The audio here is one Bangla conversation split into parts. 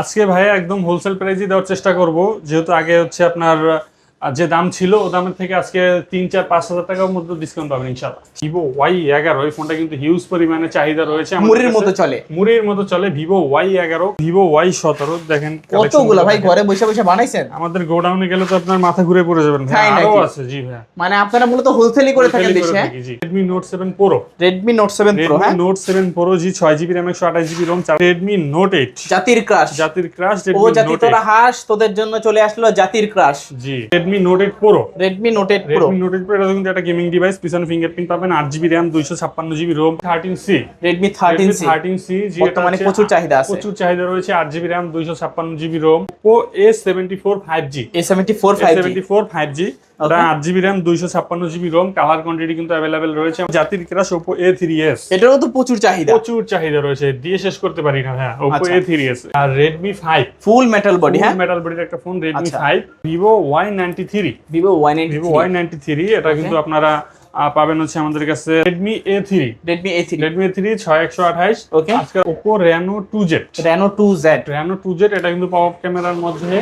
আজকে ভাইয়া একদম হোলসেল প্রাইসই দেওয়ার চেষ্টা করব। যেহেতু আগে হচ্ছে আপনার আহ, যে দাম ছিল ও দামের থেকে আজকে তিন চার পাঁচ হাজার টাকার মধ্যে ডিসকাউন্ট পাবেন ইনশাল্লাহ ভিভো ওয়াই এগারো এই ফোনটা কিন্তু হিউজ পরিমাণে চাহিদা রয়েছে মুড়ির মতো চলে। মুড়ির মতো চলে ভিভো ওয়াই এগারো ভিভো ওয়াই সতেরো দেখেন কতগুলো ভাই ঘরে বসে বসে বানাইছেন? আমাদের গোডাউনে গেলে তো আপনার মাথা ঘুরে পড়ে যাবেন। ভাই আরও আছে জি ভাই। মানে আপনারা মূলত হোলসেলই করে থাকেন দেশে হ্যাঁ? Redmi Note seven Pro Redmi Note seven Pro Redmi হ্যাঁ? নোট সেভেন প্রো জি ছয় জিবি র্যাম একশো আঠাশ GB ROM Redmi Note eight জাতির ক্রাশ জাতির ক্রাশ ও রেডমি জাতি নোট তোরা হাস তোদের জন্য চলে আসলো জাতির ক্রাশ জি। Redmi Note 8 Pro Redmi Note 8 Pro Redmi Note 8 Pro এটা কিন্তু একটা গেমিং ডিভাইস পিছনে ফিঙ্গারপ্রিন্ট পাবেন 8GB RAM 256GB ROM 13C Redmi 13C 13C যেটা মানে প্রচুর চাহিদা আছে প্রচুর চাহিদা রয়েছে 8GB RAM 256GB ROM Oppo A74 5G A74 5G A74 5G ওটা আট জিবি র্যাম দুইশো ছাপ্পান্ন জিবি রোম কালার কোয়ান্টিটি কিন্তু অ্যাভেলেবেল রয়েছে। জাতির crush Oppo A three S এটারও তো প্রচুর চাহিদা। প্রচুর চাহিদা রয়েছে। দিয়ে শেষ করতে পারি না হ্যাঁ Oppo. A three S R Redmi five full metal body হ্যাঁ? মেটাল বডির একটা phone Redmi. Five Vivo Y ninety three Vivo one eight Vivo Y ninety three এটা কিন্তু আপনারা পাবেন হচ্ছে আমাদের কাছে Redmi A three Redmi A three Redmi three ছয় একশো আঠাইশ Okay. আজকে Z Reno two Z Reno two Z এটা কিন্তু পপ ক্যামেরার মধ্যে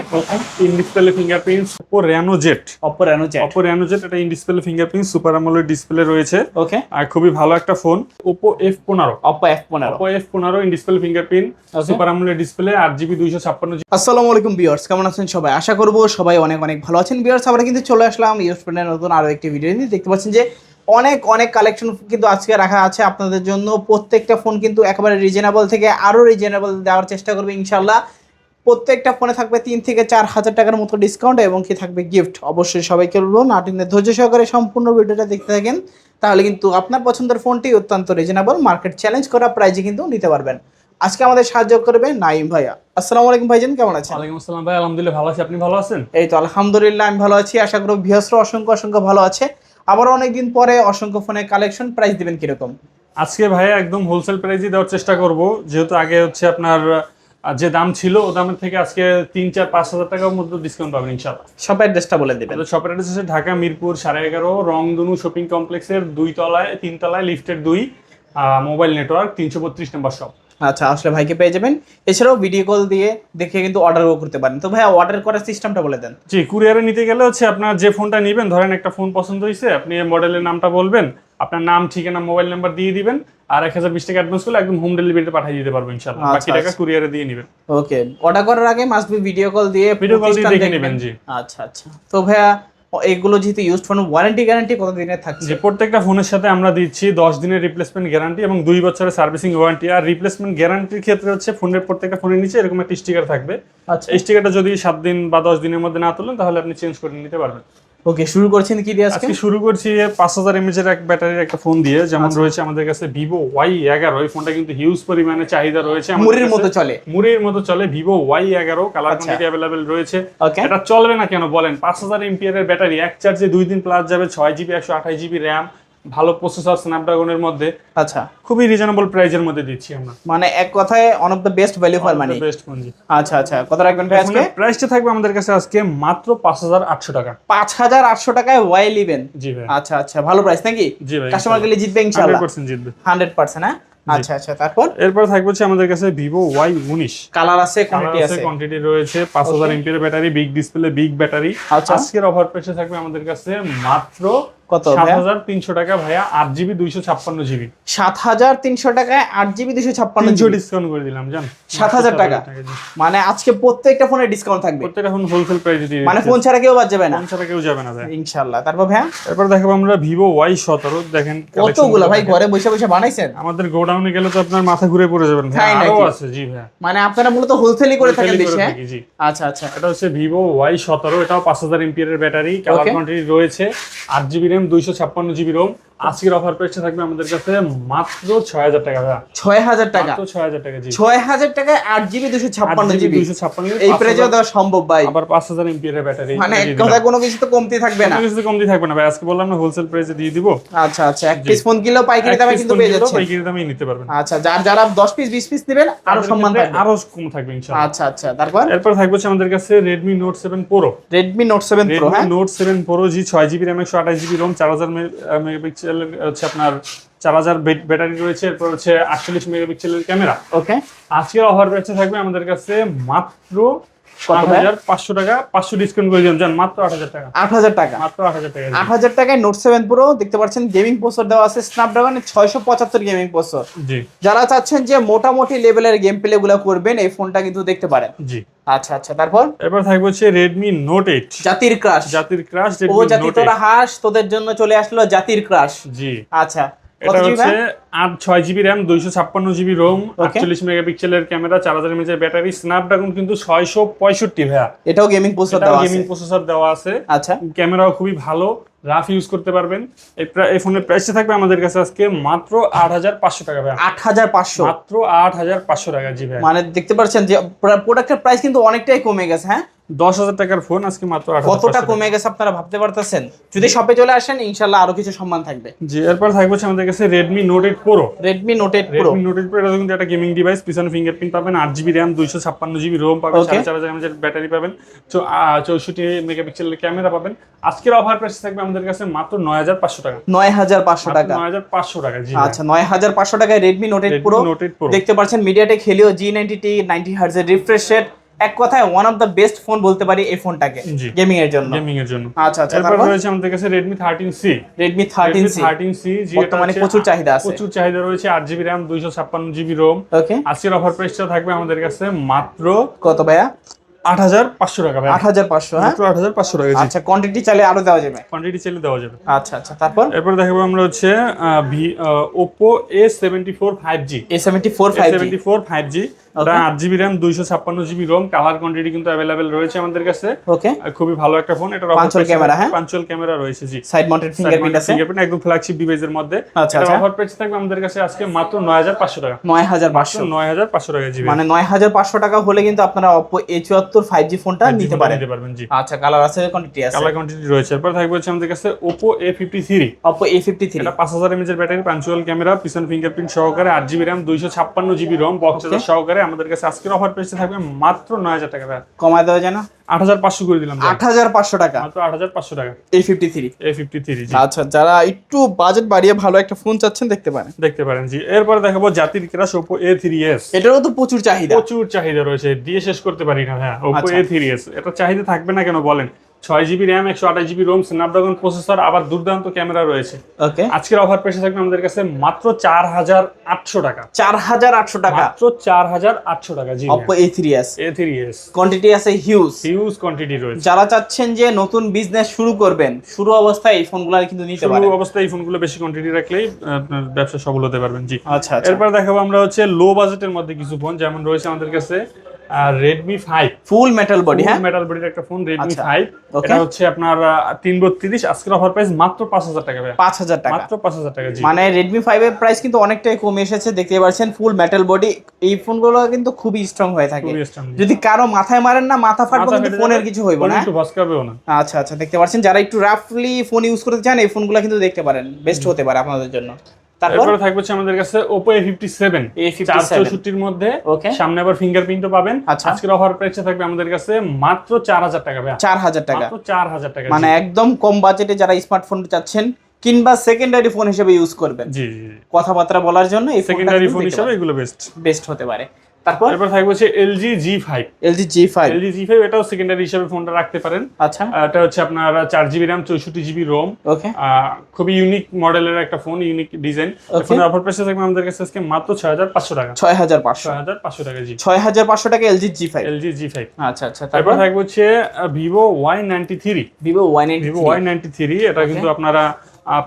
in display fingerprint Oppo Reno Z Oppo Reno Z Oppo Reno Z এটা ইন ডিসপ্লে ফিঙ্গারপ্রিন্ট সুপার আমলের ডিসপ্লে রয়েছে। ওকে আর খুবই ভালো একটা ফোন ওপো এফ পনেরো। অপো এফ পনেরো। ওপো এফ পনেরো ইন ডিসপ্লে ফিঙ্গারপ্রিন্ট. সুপার আমলের ডিসপ্লে দুইশো ছাপ্পান্ন আসসালামু আলাইকুম ভিউয়ার্স কেমন আছেন সবাই? আশা করব সবাই অনেক অনেক ভালো আছেন। ভিউয়ার্স আমরা কিন্তু চলে আসলাম ইউসপ্রেনের নতুন আরও একটি ভিডিও নিয়ে। দেখতে পাচ্ছেন যে অনেক অনেক কালেকশন কিন্তু আজকে রাখা আছে আপনাদের জন্য। প্রত্যেকটা ফোন কিন্তু একেবারে রিজনেবল থেকে আরও রিজনেবল দেওয়ার চেষ্টা করবে ইনশাল্লাহ প্রত্যেকটা ফোনে থাকবে তিন থেকে চার হাজার টাকার মতো ডিসকাউন্ট এবং কি থাকবে গিফট অবশ্যই সবাইকে বলব নাটিনে ধৈর্য সহকারে সম্পূর্ণ ভিডিওটা দেখতে থাকেন তাহলে কিন্তু আপনার পছন্দের ফোনটি অত্যন্ত রিজনেবল মার্কেট চ্যালেঞ্জ করা প্রাইজে কিন্তু নিতে পারবেন। আজকে আমাদের সাহায্য করবে নাইম ভাইয়া। আসসালামু আলাইকুম ভাইজান কেমন আছেন? ওয়ালাইকুম আসসালাম ভাই আলহামদুলিল্লাহ ভালো আছি। আপনি ভালো আছেন? এই তো আলহামদুলিল্লাহ আমি ভালো আছি। আশা করব ভিউয়ার্সরা অসংখ্য অসংখ্য ভালো আছে। আবার অনেকদিন পরে অসংখ্য ফোনের কালেকশন প্রাইস দিবেন কীরকম? আজকে ভাই একদম হোলসেল প্রাইসই দেওয়ার চেষ্টা করব। যেহেতু আগে হচ্ছে আপনার যে দাম ছিল ও দামের থেকে আজকে তিন চার পাঁচ হাজার টাকার মধ্যে ডিসকাউন্ট পাবেন ইনশাল্লাহ সব অ্যাড্রেসটা বলে দিবেন। শপের অ্যাড্রেস হচ্ছে ঢাকা মিরপুর সাড়ে এগারো রংধনু শপিং কমপ্লেক্সের দুই তলায় তিন তলায় লিফটের দুই মোবাইল নেটওয়ার্ক তিনশো বত্রিশ নম্বর শপ আচ্ছা আসলে ভাইকে পেয়ে যাবেন। এছাড়াও ভিডিও কল দিয়ে দেখে কিন্তু অর্ডারও করতে পারেন। তো ভাইয়া অর্ডার করার সিস্টেমটা বলে দেন। জি কুরিয়ারে নিতে গেলে হচ্ছে আপনার যে ফোনটা নেবেন ধরেন একটা ফোন পছন্দ হয়েছে আপনি মডেলের নামটা বলবেন আপনার নাম ঠিকানা মোবাইল নাম্বার দিয়ে দিবেন আর এক হাজার বিশ টাকা অ্যাডভান্স করলে একদম হোম ডেলিভারিতে পাঠিয়ে দিতে পারব ইনশাল্লাহ আচ্ছা, বাকি টাকা আচ্ছা। কুরিয়ারে দিয়ে নেবেন। ওকে অর্ডার করার আগে মাস্ট বি ভিডিও কল দিয়ে ভিডিও কল দিয়ে দেখে নেবেন জি। আচ্ছা আচ্ছা। তো ভাইয়া এগুলো যেহেতু ইউজ ফোন ওয়ারেন্টি গ্যারান্টি কত দিনের থাকছে? যে প্রত্যেকটা ফোনের সাথে আমরা দিচ্ছি দশ দিনের রিপ্লেসমেন্ট গ্যারান্টি এবং দুই বছরের সার্ভিসিং ওয়ারেন্টি আর রিপ্লেসমেন্ট গ্যারান্টির ক্ষেত্রে হচ্ছে ফোনের প্রত্যেকটা ফোনের নিচে এরকম একটা স্টিকার থাকবে। আচ্ছা। এই স্টিকারটা যদি সাত দিন বা দশ দিনের মধ্যে না তুলেন তাহলে আপনি চেঞ্জ করে নিতে পারবেন। ওকে শুরু করছেন কি দিয়ে আজকে? শুরু করছি পাঁচ হাজার এমএচ এর এক ব্যাটারির একটা ফোন দিয়ে যেমন রয়েছে আমাদের কাছে ভিভো ওয়াই এগারো। এই ফোনটা কিন্তু হিউজ পরিমাণে চাহিদা রয়েছে মুড়ির মতো চলে। মুড়ির মতো চলে ভিভো ওয়াই এগারো কালার আচ্ছা। কোয়ান্টিটি অ্যাভেলেবেল রয়েছে। এটা চলবে না কেন বলেন? পাঁচ হাজার এমপিয়ার এর ব্যাটারি এক চার্জে দুই দিন প্লাস যাবে ছয় জিবি একশো আঠাশ জিবি র্যাম ভালো প্রসেসর স্ন্যাপড্রাগনের মধ্যে আচ্ছা। খুবই রিজনেবল প্রাইজের মধ্যে দিচ্ছি আমরা। মানে এক কথায় one of the best value for money best phone জি। আচ্ছা আচ্ছা কত রাখবেন ভাই আজকে? প্রাইসটা থাকবে আমাদের কাছে আজকে মাত্র পাঁচ হাজার আটশো টাকা। পাঁচ হাজার আটশো টাকায় ওয়াই লিবেন জি ভাই। আচ্ছা আচ্ছা ভালো প্রাইস নাকি? জি ভাই কাস্টমার গেলে জিতবে ইনশাআল্লাহ পার্সেন্ট জিতবে। হান্ড্রেড পার্সেন্ট হ্যাঁ? আচ্ছা আচ্ছা তারপর? এরপর থাকবে হচ্ছে আমাদের কাছে ভিভো ওয়াই উনিশ। কালার আছে কোয়ালিটি আছে কোয়ান্টিটি রয়েছে পাঁচ হাজার battery big display big battery. আজকের অফার প্রাইসে থাকবে আমাদের কাছে মাত্র কত টাকা ভাইয়া জিবি দুইশো ছাপ্পান্ন জিবি। সাত হাজার তিনশো টাকায় আট জিবি দুশো ছাপ্পান্ন তিনশো জিবি। ডিসকাউন্ট করে দিলাম জান? 7,000 টাকা? মানে আজকে প্রত্যেকটা ফোনে ডিসকাউন্ট থাকবে। প্রত্যেকটা এখন হোলসেল প্রাইসে দিয়ে মানে ফোন ছাড়া কেউ বাদ যাবে না। ফোন ছাড়া কেউ যাবে না ভাই ইনশাল্লাহ তারপর এরপর দেখাবো আমরা দেখেন কতগুলো ভাই? ঘরে বসে বসে বানাইছেন? আমাদের গোডাউনে গেলে তো আপনার মাথা ঘুরে পড়ে যাবেন ভাই আরও আছে জি ভাই মানে আপনারা মূলত হোলসেলই করে থাকেন দেশে হ্যাঁ? আচ্ছা আচ্ছা। এটা হচ্ছে ভিভো ওয়াই সতেরো এটাও পাঁচ হাজার এর ব্যাটারি কালার কোয়ান্টিটি রয়েছে। আট জিবি র্যাম দুইশো ছাপ্পান্ন জিবি রোম আজকের অফার প্রাইসে থাকবে আমাদের কাছে মাত্র ছয় হাজার টাকা ছয় হাজার টাকা। ছয় হাজার টাকা ছয় হাজার টাকায় আট জিবি দুশো ছাপ্পান্ন জিবি দুইশো ছাপ্পান্ন এই প্রাইজে দেওয়া সম্ভব ভাই। আবার পাঁচ হাজার এমপিয়ার এর ব্যাটারি মানে কথা কোনো কিছু তো কমতি থাকবে না। কিছু কম দিয়ে থাকবে না ভাই। আজকে বললাম না হোলসেল প্রাইসে দিয়ে দিব। আচ্ছা আচ্ছা এক পিস ফোন কিনলেও পাইকারি দামে কিন্তু পেয়ে যাচ্ছে পাইকারি দামে নিতে পারবেন। আচ্ছা যার যারা দশ পিস বিশ পিস নেবেন আরও সম্মান থাকবে। আরও কম থাকবে ইনশাআল্লাহ। আচ্ছা আচ্ছা তারপর? এরপর থাকবে আমাদের কাছে Redmi Note seven Pro Redmi Note seven Pro হ্যাঁ? নোট সেভেন প্রো জি ছয় জিবি র্যাম একশো আঠাশ জিবি রোম চার হাজার মেগাপিক্সেল হচ্ছে আপনার চার হাজার ব্যাটারি রয়েছে এরপর হচ্ছে আটচল্লিশ মেগাপিক্সেলের ক্যামেরা। ওকে আজকের অফার রয়েছে থাকবে আমাদের কাছে মাত্র টাকা ডিসকাউন্ট করে দিলাম। মাত্র টাকা। টাকা। মাত্র টাকা। টাকায় নোট সেভেন প্রো দেখতে পাচ্ছেন গেমিং প্রসেসর দেওয়া আছে স্ন্যাপড্রাগনের ছয়শো পঁচাত্তর গেমিং প্রসেসর যারা চাচ্ছেন যে মোটামুটি লেভেলের গেম প্লে গুলো করবেন এই ফোনটা কিন্তু দেখতে পারেন। জি। আচ্ছা আচ্ছা তারপর? এরপর থাকবে হচ্ছে রেডমি নোট এইট জাতির ক্রাশ জাতির ক্রাশ ও জাতি তোরা হাস তোদের জন্য চলে আসলো জাতির ক্রাশ জি। আচ্ছা। এটা হচ্ছে আট ছয় জিবি র্যাম দুইশো ছাপ্পান্ন জিবি রোম. আটচল্লিশ মেগাপিক্সেলের ক্যামেরা চার হাজার এমএচের ব্যাটারি স্ন্যাপড্রাগন কিন্তু ছয়শো পঁয়ষট্টি ভাইয়া। এটাও গেমিং প্রসেসর দেওয়া গেমিং প্রসেসর দেওয়া আছে। আচ্ছা। ক্যামেরাও খুবই ভালো রাফ ইউজ করতে পারবেন। এই এই ফোনের প্রাইসটা থাকবে আমাদের কাছে আজকে মাত্র আট হাজার পাঁচশো টাকা ভাইয়া। আট হাজার পাঁচশো? মাত্র আট হাজার পাঁচশো টাকা জি ভাই মানে দেখতে পাচ্ছেন যে প্রোডাক্টের প্রাইস কিন্তু অনেকটাই কমে গেছে হ্যাঁ? দশ হাজার টাকার ফোন আজকে মাত্র কতটা কমে গেছে আপনারা ভাবতে পারতেছেন? যদি শপে চলে আসেন ইনশাল্লাহ আরও কিছু সম্মান থাকবে। জি এরপর থাকবে আমাদের কাছে Redmi Note eight Pro Redmi Note eight Pro Redmi Note eight Pro এটা কিন্তু একটা গেমিং ডিভাইস পিছনে ফিঙ্গারপ্রিন্ট পাবেন আট জিবি র্যাম দুইশো ছাপ্পান্ন জিবি রোম পাবেন সাড়ে চার হাজার ব্যাটারি পাবেন চৌষট্টি মেগাপিক্সেলের ক্যামেরা পাবেন। আজকের অফার প্রাইস থাকবে আমাদের কাছে মাত্র নয় হাজার পাঁচশো টাকা। নয় হাজার পাঁচশো টাকা। নয় হাজার পাঁচশো টাকা জি। আচ্ছা নয় হাজার পাঁচশো টাকায় Redmi Note eight Pro Note eight Pro দেখতে পাচ্ছেন MediaTek Helio G ninety T ninety হার্জের refresh rate এক কথায় one of the best phone বলতে পারি এই ফোনটাকে। গেমিং এর জন্য। গেমিং এর জন্য। আচ্ছা আচ্ছা তারপর? রয়েছে আমাদের কাছে Redmi thirteen C Redmi thirteen C thirteen মানে বর্তমানে প্রচুর চাহিদা আছে। প্রচুর চাহিদা রয়েছে আট জিবি র্যাম দুইশো ছাপ্পান্ন জিবি রোম ওকে আজকের অফার প্রাইসটা থাকবে আমাদের কাছে মাত্র কত ভাইয়া? আট হাজার পাঁচশো টাকা আট হাজার পাঁচশো হ্যাঁ? আট হাজার পাঁচশো টাকা আচ্ছা কোয়ান্টিটি চাইলে আরও দেওয়া যাবে। কোয়ান্টিটি চাইলে দেওয়া যাবে। আচ্ছা আচ্ছা তারপর? এরপর দেখাবো আমরা হচ্ছে V Oppo A seventy four five G A seventy four five seventy four five G আট জিবি র্যাম দুইশো ছাপ্পান্ন জিবি রোম কালার কোয়ান্টিটি কিন্তু অ্যাভেলেবেল রয়েছে আমাদের কাছে। ওকে খুবই ভালো একটা ফোন এটা পাঞ্চল ক্যামেরা হ্যাঁ? পাঞ্চল ক্যামেরা রয়েছে জি। সাইড মাউন্টেড ফিঙ্গারপ্রিন্ট আছে? ফিঙ্গারপ্রিন্ট একদম ফ্ল্যাগশিপ ডিভাইসের মধ্যে। আচ্ছা আচ্ছা। অফার প্রাইস থাকবে আমাদের কাছে আজকে মাত্র 9500 টাকা। 9500 9500 টাকা জিবি মানে 9500 টাকা হলে কিন্তু আপনারা Oppo চুয়াত্তর তিয়াত্তর ফাইভ ফোনটা নিতে পারেন। আচ্ছা কালার আছে কোয়ান্টিটি আছে। কালার কোয়ান্টিটি রয়েছে। এরপর থাকবে হচ্ছে আমাদের কাছে Oppo A53 Oppo A53 এটা 5000 mAh এর ব্যাটারি পাঞ্চুয়াল ক্যামেরা পিছন ফিঙ্গারপ্রিন্ট সহকারে 8 GB RAM 256 GB ROM box charger সহকারে আমাদের কাছে আজকের অফার প্রাইসে থাকবে মাত্র 9000 টাকা কমায় দেওয়া যায় না? 8500 করে দিলাম 8500 টাকা। মাত্র 8500 টাকা। A53 A53 জি। আচ্ছা যারা একটু বাজেট বাড়িয়ে ভালো একটা ফোন চাচ্ছেন দেখতে পারেন। দেখতে পারেন জি। এরপর দেখাবো জাতির ক্রাশ Oppo A3s এটারও তো প্রচুর চাহিদা। প্রচুর চাহিদা রয়েছে দিয়ে শেষ করতে পারি না হ্যাঁ ওপো। এ থ্রি এস এটা চাহিদা থাকবে না কেন বলেন? ছয় জিবি র্যাম একশো আঠাশ জিবি রোম স্ন্যাপড্রাগন প্রসেসর আবার দুর্দান্ত ক্যামেরা রয়েছে। ওকে আজকের অফার প্রাইসে থাকবে আমাদের কাছে মাত্র চার হাজার আটশো টাকা। চার হাজার আটশো টাকা। মাত্র চার হাজার আটশো টাকা জি Oppo A three S A three S quantity আছে হিউজ হিউজ কোয়ান্টিটি রয়েছে। যারা চাচ্ছেন যে নতুন বিজনেস শুরু করবেন শুরু অবস্থায় এই ফোনগুলো কিন্তু নিতে শুরু পারেন। অবস্থায় এই ফোনগুলো বেশি কোয়ান্টিটি রাখলেই আপনার ব্যবসা সফল হতে পারবেন। জি। আচ্ছা আচ্ছা। এরপর দেখাবো আমরা হচ্ছে লো বাজেটের মধ্যে কিছু ফোন যেমন রয়েছে আমাদের কাছে Redmi five full metal body হ্যাঁ? মেটাল বডির একটা ফোন রেডমি আচ্ছা। ফাইভ এটা হচ্ছে আপনার তিন বত্রিশ আজকের অফার প্রাইস মাত্র পাঁচ হাজার টাকা ভাই পাঁচ হাজার টাকা। মাত্র পাঁচ হাজার টাকা জি। মানে রেডমি ফাইভ এর প্রাইস কিন্তু অনেকটাই কমে এসেছে দেখতে পাচ্ছেন ফুল মেটাল বডি এই ফোনগুলো কিন্তু খুবই স্ট্রং হয়ে থাকে। যদি কারও মাথায় মারেন না মাথা ফাটবে কিন্তু ফোনের কিছু হইব না। একটু ভস্কাবেও না। আচ্ছা আচ্ছা দেখতে পাচ্ছেন যারা একটু রাফলি ফোন ইউজ করতে চান এই ফোনগুলো কিন্তু দেখতে পারেন। বেস্ট হতে পারে আপনাদের জন্য। তারপর? থাকবে হচ্ছে আমাদের কাছে Oppo A57 A57 এর মধ্যে। ওকে সামনে আবার ফিঙ্গারপ্রিন্টও পাবেন। আচ্ছা। আজকের অফার প্রাইসে থাকবে আমাদের কাছে মাত্র চার হাজার টাকা ভাই চার হাজার টাকা। মাত্র চার হাজার টাকা মানে একদম কম বাজেটে যারা স্মার্টফোন চাচ্ছেন কিংবা সেকেন্ডারি ফোন হিসেবে ইউজ করবেন। জি জি কথাবার্তা বলার জন্য এই সেকেন্ডারি ফোন হিসেবে এগুলো বেস্ট বেস্ট হতে পারে। তারপর? এরপর থাকবে হচ্ছে LG G five LG G five LG G five এটাও সেকেন্ডারি হিসাবে ফোনটা রাখতে পারেন। আচ্ছা। এটা হচ্ছে আপনার চার জিবি র্যাম চৌষট্টি জিবি রোম ওকে খুবই ইউনিক মডেলের একটা ফোন ইউনিক ডিজাইন. ফোনের অফার প্রাইসে থাকবে আমাদের কাছে আজকে মাত্র ছয় হাজার পাঁচশো টাকা। ছয় হাজার পাঁচশো। ছয় হাজার পাঁচশো টাকা জি ছয় হাজার পাঁচশো টাকা LG G five LG G five আচ্ছা আচ্ছা। তারপর? থাকবে হচ্ছে ninety three Vivo one eight Vivo Y ninety three এটা কিন্তু আপনারা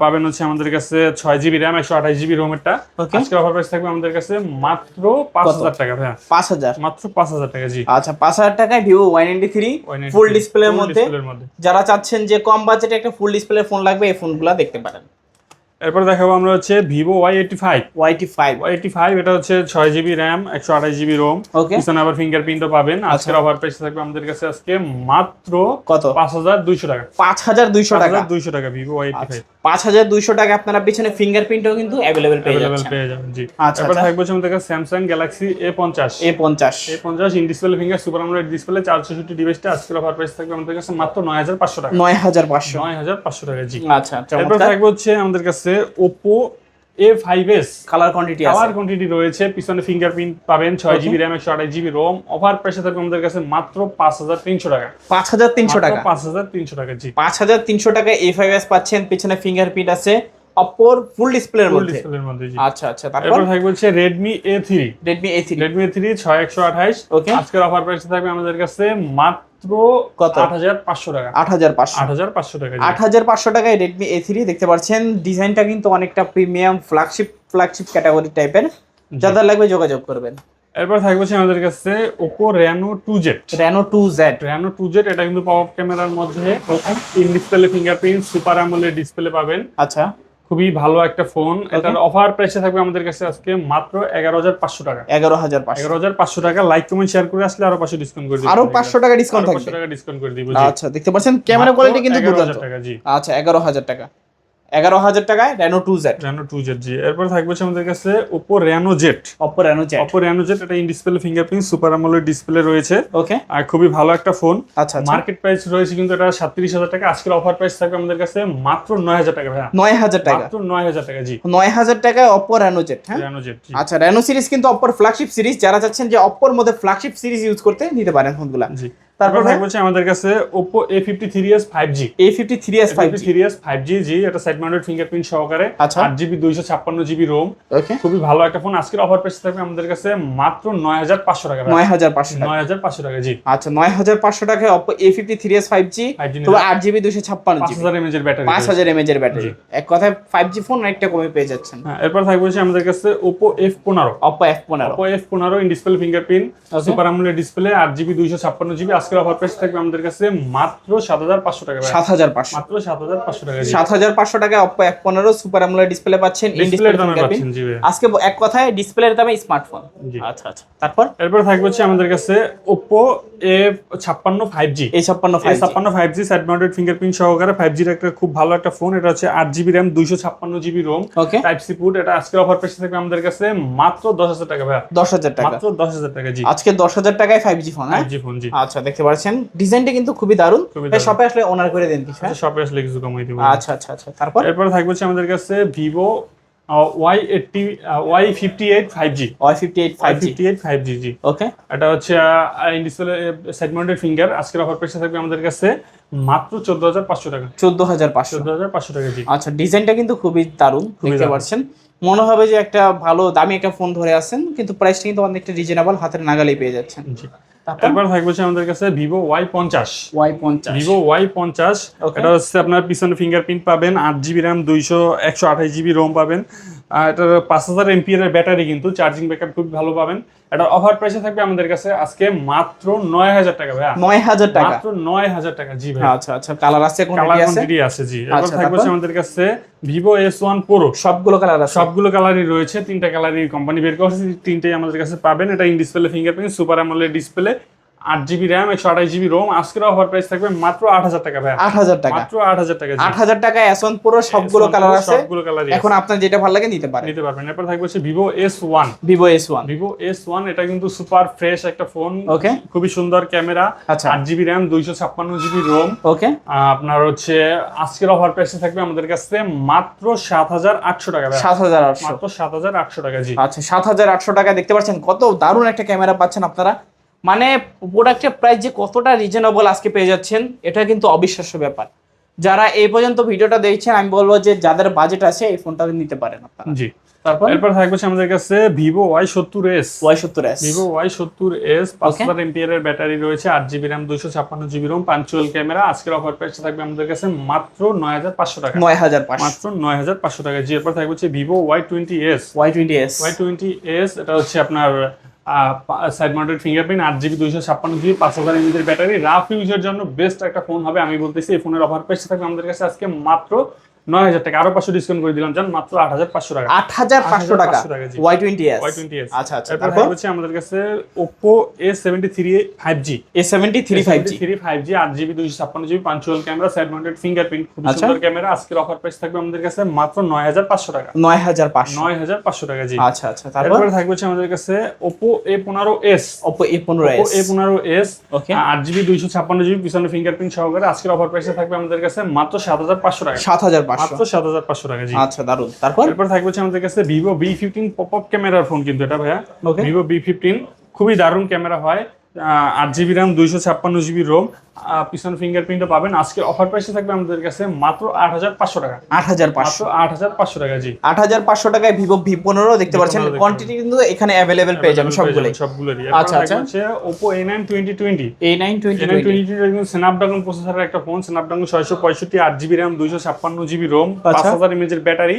পাবেন হচ্ছে আমাদের কাছে ছয় জিবি র্যাম একশো আঠাশ জিবি রোমেরটা. আজকে অফার প্রাইস থাকবে আমাদের কাছে মাত্র পাঁচ হাজার টাকা পাঁচ হাজার? মাত্র পাঁচ হাজার টাকা জি। আচ্ছা পাঁচ হাজার টাকায় Vivo one eighty three Y93 full ডিসপ্লের মধ্যে। এর মধ্যে। যারা চাচ্ছেন যে কম বাজেটে একটা ফুল ডিসপ্লে ফোন লাগবে এই ফোন ফোনগুলো দেখতে পারেন। এরপর দেখাবো আমরা হচ্ছে ভিভো ওয়াই এইটি ফাইভ ওয়াইটি ফাইভ ওয়াই এইটি ফাইভ এটা হচ্ছে ছয় জিবি র্যাম একশো আঠাশ জিবি রোম ওকে পিছনে আবার ফিঙ্গারপ্রিন্টও পাবেন। আজকের অফার প্রাইস থাকবে আমাদের কাছে আজকে মাত্র কত? পাঁচ হাজার দুইশো টাকা। পাঁচ হাজার দুইশো টাকা। দুইশো টাকা ভিভো ওয়াই এইটি ফাইভ পাঁচ হাজার দুইশো টাকা আপনারা পিছনে ফিঙ্গারপ্রিন্টও কিন্তু অ্যাভেলেবেল পেয়ে অ্যাভেলেবেল পেয়ে যাবেন জি। আচ্ছা, এরপর আচ্ছা। থাকবে হচ্ছে আমাদের স্যামসাং গ্যালাক্সি এ পঞ্চাশ। এ পঞ্চাশ। এ পঞ্চাশ in display finger super AMOLED display চারশো ছুটি ডিভাইসটা আজকের অফার প্রাইস থাকবে আমাদের কাছে মাত্র নয় হাজার পাঁচশো টাকা। নয় হাজার পাঁচশো। নয় হাজার পাঁচশো টাকা জি। আচ্ছা এবার থাকবে হচ্ছে আমাদের কাছে Oppo A five S colour quantity আছে। কালার কোয়ান্টিটি রয়েছে পিছনে ফিঙ্গারপ্রিন্ট পাবেন ছয় জিবি র্যাম একশো আঠাশ জিবি রোম অফার প্রাইসে থাকবে আমাদের কাছে মাত্র পাঁচ হাজার তিনশো টাকা। পাঁচ হাজার তিনশো টাকা? পাঁচ হাজার তিনশো টাকা জি। পাঁচ হাজার তিনশো টাকা এ ফাইভ এস পাচ্ছেন পেছনে ফিঙ্গারপ্রিন্ট আছে অপোর ফুল ডিসপ্লের ফুল মধ্যে। ডিসপ্লের মধ্যে জি। আচ্ছা আচ্ছা তারপর? থাকবে হচ্ছে Redmi A three Redmi A three Redmi A three ছয় একশো আঠাইশ Okay. আজকের অফার প্রাইসে থাকবে আমাদের কাছে মাত্র কত? আট হাজার পাঁচশো টাকা। আট হাজার পাঁচশো। আট হাজার পাঁচশো টাকা আট হাজার পাঁচশো টাকায় রেডমি এ থ্রি দেখতে পাচ্ছেন। ডিজাইনটা কিন্তু অনেকটা প্রিমিয়াম ফ্ল্যাগশিপ ফ্ল্যাগশিপ ক্যাটাগরি টাইপের যাদের লাগবে যোগাযোগ করবেন। এরপর থাকবে আমাদের কাছে Oppo Reno two Z Reno two Z Reno two Z এটা কিন্তু পপ ক্যামেরার মধ্যে। In display fingerprint super AMOLED display পাবেন। আচ্ছা। খুবই ভালো একটা ফোন। এটার অফার প্রাইসে থাকবে আমাদের কাছে আজকে মাত্র এগারো হাজার পাঁচশো টাকা। এগারো হাজার এগারো হাজার পাঁচশো টাকা। লাইক কমেন্ট শেয়ার করে আসলে আরও পাঁচশো ডিসকাউন্ট করে দিব আরও পাঁচশো টাকা ডিসকাউন্ট পাঁচশো টাকা ডিসকাউন্ট করে দিব আচ্ছা দেখতে পাচ্ছেন? ক্যামেরা কোয়ালিটি কিন্তু দুর্দান্ত। টাকা জি। আচ্ছা এগারো হাজার টাকা। এগারো হাজার টাকায় Reno two Z Reno two Z জি। এরপর থাকবে আমাদের কাছে Oppo Reno Z Oppo Reno Z Oppo Reno Z এটা in display fingerprint super AMOLED display রয়েছে। ওকে আর খুবই ভালো একটা ফোন আচ্ছা আচ্ছা। মার্কেট প্রাইস রয়েছে কিন্তু এটা সাতত্রিশ হাজার টাকা। আজকের অফার প্রাইস থাকবে আমাদের কাছে মাত্র নয় হাজার টাকা ভাইয়া। নয় হাজার টাকা। মাত্র নয় হাজার টাকা জি। নয় হাজার টাকায় অপো রেনো জেড হ্যাঁ? রেনো জেট আচ্ছা রেনো সিরিজ কিন্তু অপোর ফ্ল্যাগশিপ সিরিজ যারা চাচ্ছেন যে অপোর মধ্যে ফ্ল্যাগশিপ সিরিজ ইউজ করতে নিতে পারেন ফোনগুলা জি। তারপর তারপর থাকবে আমাদের কাছে Oppo A53 3s 5G A fifty three S five G 3s 5G জি এটা সাইড মাউন্টেড ফিঙ্গারপ্রিন্ট সহকারে। আচ্ছা। 8GB 256GB ROM ওকে খুবই ভালো একটা ফোন আজকের অফার প্রাইস থাকবে আমাদের কাছে মাত্র 9500 টাকা নয় হাজার পাঁচশো টাকা। 9500 টাকা জি। আচ্ছা নয় হাজার পাঁচশো টাকায় ফাইভ জি 5G তবে আট জিবি দুশো ছাপ্পান্ন জিবি 5000 mAh এর ব্যাটারি পাঁচ হাজার এমএজ এর ব্যাটারি এক কথায় ফাইভ জি ফোন অনেকটা কমে পেয়ে যাচ্ছেন। হ্যাঁ এরপর থাকবে আমাদের কাছে Oppo F15 অপো এফ পনেরো। Oppo F15 in display fingerprint super AMOLED display 8GB 256GB offer price থাকবে আমাদের কাছে মাত্র 7500 টাকা ভাই। সাত হাজার পাঁচশো। মাত্র 7500 টাকা জি সাত হাজার পাঁচশো টাকায় অপো এফ পনেরো সুপার আমোলেড ডিসপ্লে পাচ্ছেন ইন ডিসপ্লে দামে পাচ্ছেন জি আজকে এক কথায় ডিসপ্লের দামে স্মার্টফোন আচ্ছা আচ্ছা। তারপর? এরপর থাকবে হচ্ছে আমাদের কাছে Oppo A56 5G এই ছাপ্পান্ন ফাইভ ছাপ্পান্ন five G side mounted fingerprint সহকারে একটা খুব ভালো একটা ফোন এটা হচ্ছে আট জিবি র্যাম দুইশো ছাপ্পান্ন GB ROM okay type C port এটা আজকের অফার প্রাইস থাকবে আমাদের কাছে মাত্র দশ হাজার টাকা ভাইয়া দশ হাজার টাকা। মাত্র দশ হাজার টাকা জি। আজকে দশ হাজার টাকায় ফাইভ জি ফোন হ্যাঁ? ফাইভ জি ফোন জি। আচ্ছা দেখতে পাচ্ছেন। ডিজাইনটা কিন্তু খুবই এই শপে আসলে অনার করে দেন কিছু হ্যাঁ? শপে আসলে কিছু কমাই দিব। আচ্ছা আচ্ছা আচ্ছা। তারপর? এরপর থাকবে হচ্ছে আমাদের কাছে Vivo Y eighty Y fifty eight five G Y fifty eight five fifty eight five G জি। ওকে এটা হচ্ছে in display side mounted finger আজকের অফার প্রাইস থাকবে আমাদের কাছে মাত্র চোদ্দ হাজার পাঁচশো টাকা। চোদ্দ হাজার পাঁচশো। চোদ্দ হাজার পাঁচশো টাকা জি। আচ্ছা ডিজাইনটা কিন্তু খুবই দারুণ খুবই দেখতে পাচ্ছেন। মনে হবে যে একটা ভালো দামি একটা ফোন ধরে আছেন কিন্তু প্রাইসটা কিন্তু অনেকটা রিজনেবল হাতের নাগালেই পেয়ে যাচ্ছেন। জি। তারপর? থাকবে আমাদের কাছে ভিভো ওয়াই পঞ্চাশ। ওয়াই পঞ্চাশ। ভিভো ওয়াই পঞ্চাশ এটা হচ্ছে আপনার পিছনে ফিঙ্গারপ্রিন্ট পাবেন আট জিবি র্যাম দুইশো একশো আঠাশ জিবি রোম পাবেন। আর এটা পাঁচ হাজার এমপিএর ব্যাটারি কিন্তু চার্জিং ব্যাকআপ খুব ভালো পাবেন। এটা অফার প্রাইসে থাকবে আমাদের কাছে আজকে মাত্র নয় হাজার টাকা ভাইয়া। নয় হাজার টাকা? মাত্র নয় হাজার টাকা জি ভাই আচ্ছা আচ্ছা। কালার আছে কোন কালার আছে? জি। এরপর আচ্ছা, থাকবে আমাদের কাছে ভিভো এস ওয়ান প্রো সবগুলো কালার আছে। সবগুলো কালারই রয়েছে তিনটা কালারই কোম্পানি বের করেছে। তিনটাই আমাদের কাছে পাবেন। এটা in display fingerprint super AMOLED display আট জিবি র্যাম একশো আঠাশ জিবি রোম আজকের অফার প্রাইস থাকবে মাত্র আট হাজার টাকা ভাই আট হাজার টাকা। মাত্র আট হাজার টাকা আট হাজার টাকা এসন পুরো সবগুলো S1 কালার আছে। সবগুলো কালারই এখন আপনার যেটা ভালো লাগে নিতে পারেন। নিতে পারবেন। এরপর থাকবে হচ্ছে Vivo S one Vivo S one Vivo S one এটা কিন্তু সুপার ফ্রেশ একটা ফোন ওকে খুবই সুন্দর ক্যামেরা আচ্ছা। আট জিবি র্যাম দুইশো ছাপ্পান্ন জিবি রোম ওকে আপনার হচ্ছে আজকের অফার প্রাইসে থাকবে আমাদের কাছে মাত্র সাত হাজার আটশো টাকা। সাত হাজার আটশো। মাত্র সাত হাজার আটশো টাকা জি। আচ্ছা সাত হাজার আটশো টাকা দেখতে পাচ্ছেন কত দারুণ একটা ক্যামেরা পাচ্ছেন আপনারা। মানে প্রোডাক্টের প্রাইস যে কতটা রিজনেবল আজকে পেয়ে যাচ্ছেন এটা কিন্তু অবিশ্বাস্য ব্যাপার। যারা এই পর্যন্ত ভিডিওটা দেখছেন আমি বলব যে যাদের বাজেট আছে এই ফোনটা নিতে পারেন আপনারা। জি। তারপর? এরপর থাকবে আমাদের কাছে ভিভো ওয়াই সত্তর এস ওয়াই সত্তর এস ভিভো ওয়াই সত্তর এস পাঁচ হাজার এমপিয়ার এর ব্যাটারি রয়েছে আট জিবি র্যাম দুইশো ছাপ্পান্ন GB ROM punch hole camera আজকের অফার প্রাইস থাকবে আমাদের কাছে মাত্র নয় হাজার পাঁচশো টাকা। নয় হাজার পাঁচশো। মাত্র নয় হাজার পাঁচশো টাকা। জি এরপর থাকবে হচ্ছে Vivo Y twenty S Y twenty S Y twenty S এটা হচ্ছে আপনার সাইড মাউন্টেড ফিঙ্গারপ্রিন্ট আট জিবি দুইশো ছাপ্পান্ন জিবি পাঁচ হাজার এমএর ব্যাটারি। রাফ ইউজের জন্য বেস্ট একটা ফোন হবে, আমি বলতেছি, এই ফোনের অফার পেয়েছে থাকবে আমাদের কাছে আজকে মাত্র নয় হাজার টাকা। আরও পাঁচশো ডিসকাউন্ট করে দিলাম। জান মাত্র আট হাজার পাঁচশো টাকা। আট হাজার পাঁচশো টাকা? 8,500 টাকা, জি। Y twenty S Y twenty S আচ্ছা আচ্ছা তারপর? হচ্ছে আমাদের কাছে Oppo A seventy three five G A seventy three five G three five G আট জিবি দুইশো ছাপ্পান্ন GB punch hole camera side mounted fingerprint খুব। সুন্দর ক্যামেরা। আজকের অফার প্রাইস থাকবে আমাদের কাছে মাত্র নয় হাজার পাঁচশো টাকা। নয় হাজার পাঁচশো। নয় হাজার পাঁচশো টাকা জি। আচ্ছা আচ্ছা তারপরে? থাকবে হচ্ছে আমাদের কাছে ওপো এ পনেরো এস ওপো এ পনেরো এস এ পনেরো এস ওকে আট জিবি দুইশো ছাপ্পান্ন জিবি পিছনে ফিঙ্গারপ্রিন্ট সহকারে আজকের অফার প্রাইসে থাকবে আমাদের কাছে মাত্র সাত হাজার পাঁচশো টাকা। সাত হাজার মাত্র সাত হাজার পাঁচশো টাকা জি। আচ্ছা দারুণ তারপর? এরপর থাকবে হচ্ছে আমাদের কাছে Vivo V fifteen pop up ক্যামেরার ফোন কিন্তু এটা ভাইয়া। ভিভো বি ফিফটিন খুবই দারুণ ক্যামেরা হয়। আট জিবি র্যাম দুইশো ছাপ্পান্ন জিবি রোম পিছন ফিঙ্গারপ্রিন্টও পাবেন। আজকে অফার প্রাইসে থাকবে আমাদের কাছে মাত্র আট হাজার পাঁচশো টাকা। আট হাজার পাঁচশো। আট হাজার পাঁচশো টাকা জি। আট হাজার পাঁচশো টাকায় ভিভো ভি পনেরো দেখতে পাচ্ছেন। 15 কোয়ান্টিটি কিন্তু এখানে অ্যাভেলেবেল পেয়ে যাবেন সবগুলোই। সবগুলোরই। আচ্ছা, আচ্ছা। আচ্ছা Oppo A nine twenty twenty A nine twenty twenty Snapdragon প্রসেসরের একটা ফোন স্ন্যাপড্রাগন ছয়শো পঁয়ষট্টি আট জিবি র্যাম দুইশো ছাপ্পান্ন জিবি রোম পাঁচ আচ্ছা। হাজার ইমেজের ব্যাটারি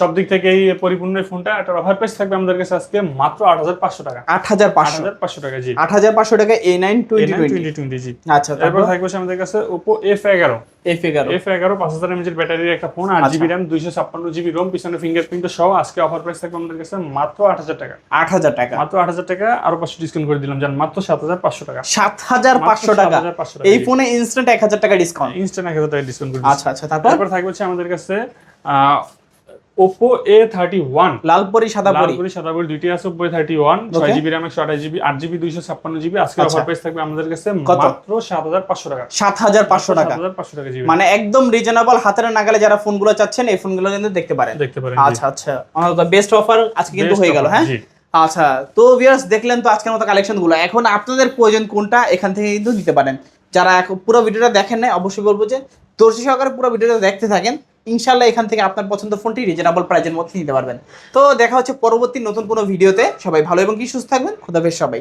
সব দিক থেকে এই পরিপূর্ণ ফোনটা একটা অফার প্রাইস থাকবে আমাদের কাছে আজকে মাত্র আট হাজার পাঁচশো টাকা। আট হাজার পাঁচশো। হাজার পাঁচশো টাকা জি। আট হাজার পাঁচশো টাকা A nine twenty twenty twenty জি। আচ্ছা তারপর? থাকবে আমাদের কাছে ওপো এফ এগারো। এফ এগারো। এফ এগারো পাঁচ হাজার এমএজের ব্যাটারির একটা ফোন আট আচ্ছা। জিবি র্যাম দুইশো ছাপ্পান্ন জিবি রোম পিছনে ফিঙ্গারপ্রিন্ট সহ আজকে অফার প্রাইস থাকবে আমাদের কাছে মাত্র আট হাজার টাকা। আট হাজার টাকা। মাত্র আট হাজার টাকা আরও পাঁচশো ডিসকাউন্ট করে দিলাম যান মাত্র সাত হাজার পাঁচশো টাকা। সাত হাজার পাঁচশো টাকা। 7,500 টাকা, এই ফোনে ইনস্ট্যান্ট এক হাজার টাকা ডিসকাউন্ট ইনস্ট্যান্ট এক হাজার টাকা ডিসকাউন্ট করে আচ্ছা আচ্ছা তারপর? তারপর থাকবে হচ্ছে আমাদের কাছে ওপো এ থার্টি ওয়ান লালপরি পরি। সাদা সাদাপুরি দুইটি আছে ওপো থার্টি ওয়ান ছয়. জিবি র্যাম একশো আঠাশ জিবি আট জিবি দুইশো ছাপ্পান্ন জিবি আজকে। অফার প্রাইস থাকবে আমাদের কাছে মাত্র সাত হাজার পাঁচশো টাকা। সাত হাজার পাঁচশো টাকা। পাঁচশো টাকা জিবি মানে একদম রিজনেবল হাতের নাগালে যারা ফোনগুলো চাচ্ছেন এই ফোনগুলো কিন্তু দেখতে পারেন। দেখতে পারেন আচ্ছা আচ্ছা। বেস্ট অফার আজকে কিন্তু হয়ে গেল হ্যাঁ। আচ্ছা তো ভিউয়ার্স দেখলেন তো আজকের মতো কালেকশনগুলো এখন আপনাদের প্রয়োজন কোনটা এখান থেকে কিন্তু নিতে পারেন। যারা এখন পুরো ভিডিওটা দেখেন নাই অবশ্যই বলব যে দর্শী সহকারে পুরো ভিডিওটা দেখতে থাকেন। ইনশাল্লাহ এখান থেকে আপনার পছন্দ ফোনটি রিজনেবল প্রাইজের মধ্যে নিতে পারবেন। তো দেখা হচ্ছে পরবর্তী নতুন কোনো ভিডিওতে সবাই ভালো এবং কি সুস্থ থাকবেন। খুদাফেজ সবাই